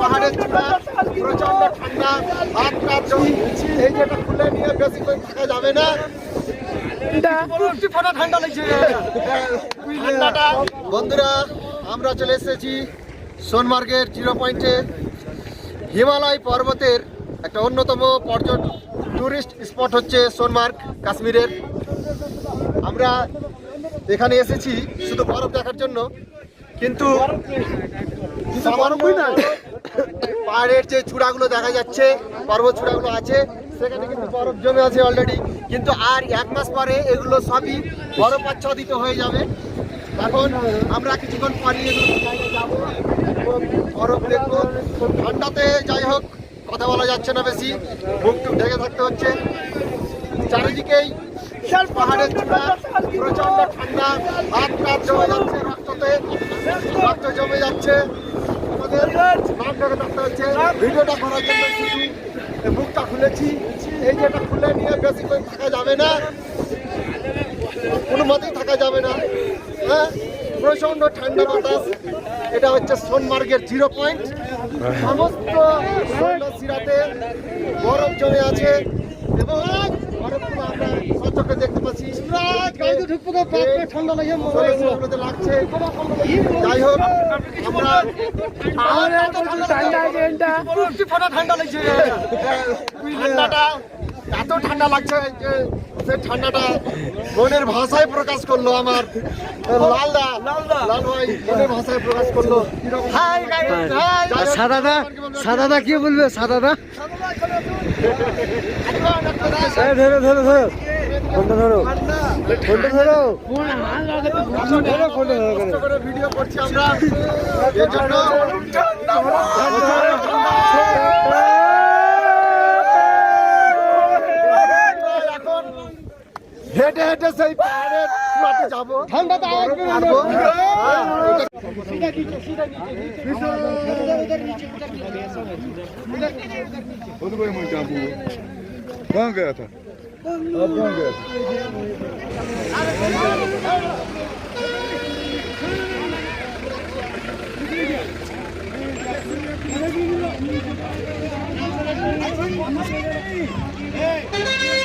পাহাড়ের ঠান্ডা বেশিক্ষণ থাকা যাবে না বন্ধুরা, আমরা চলে এসেছি সোনমার্গের জিরো পয়েন্টে। হিমালয় পর্বতের একটা অন্যতম পর্যটন টুরিস্ট স্পট হচ্ছে সোনমার্গ কাশ্মীরের। আমরা এখানে এসেছি শুধু বরফ দেখার জন্য কিন্তু পাহাড়ের যে চূড়াগুলো দেখা যাচ্ছে পর্বত চূড়াগুলো আছে সেখানে কিন্তু বরফ জমে আছে অলরেডি কিন্তু আর এক মাস পরে এগুলো সবই বরফ আচ্ছাদিত হয়ে যাবে। এখন আমরা কিছুক্ষণ পরই এগুলো যাব। বরফ দেখব। ঠান্ডাতে যাই হোক কথা বলা যাচ্ছে না বেশি। মুখ টুক ঢেকে থাকতে হচ্ছে। চারিদিকেই পাহাড়ের চূড়া প্রচণ্ড ঠান্ডা হাত টাত জমে যাচ্ছে। জমে আমাদের হচ্ছে। ভিডিওটা করার জন্য মুখটা খুলেছি। এই যেটা খুলে নিয়ে বেশি করে থাকা যাবে না। কোনো মতেই থাকা যাবে না। হ্যাঁ? প্রচণ্ড ঠান্ডা বাতাস। এটা হচ্ছে সোনমার্গের জিরো পয়েন্ট। সমস্ত সিরাতে বরফ জমে আছে। এবং বরফগুলো আমরা সচক্ষে দেখতে ঠান্ডা লাগে লাগছে। যাই হোক আমরা ঠান্ডা লাগছে ঠান্ডাটা এত ঠান্ডা লাগছে যে সে ঠান্ডাটা মনের ভাষায় প্রকাশ করল আমার। লালদা লাল ভাই মনের ভাষায় প্রকাশ করল। হাই আর সাদাদা সাদাদা কি বলবে? সাদাদা ধরো ধরো ধরো। ফোনটা ধরো ফোনটা ধরো ধরো ফোনটা ধরো কষ্ট করে ভিডিও করছি আমরা এর জন্য এখন হেঁটে হেঁটে সেই পাহাড়ের চূড়াতে যাবো ঠান্ডাতে আসবো खुद को ही मुझे चाहती है कहाँ गया था I'm doing good. Hey!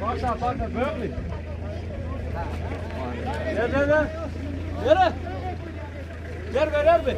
Baksa baksa böyle. Ver ver ver. Ver. Ver ver ver.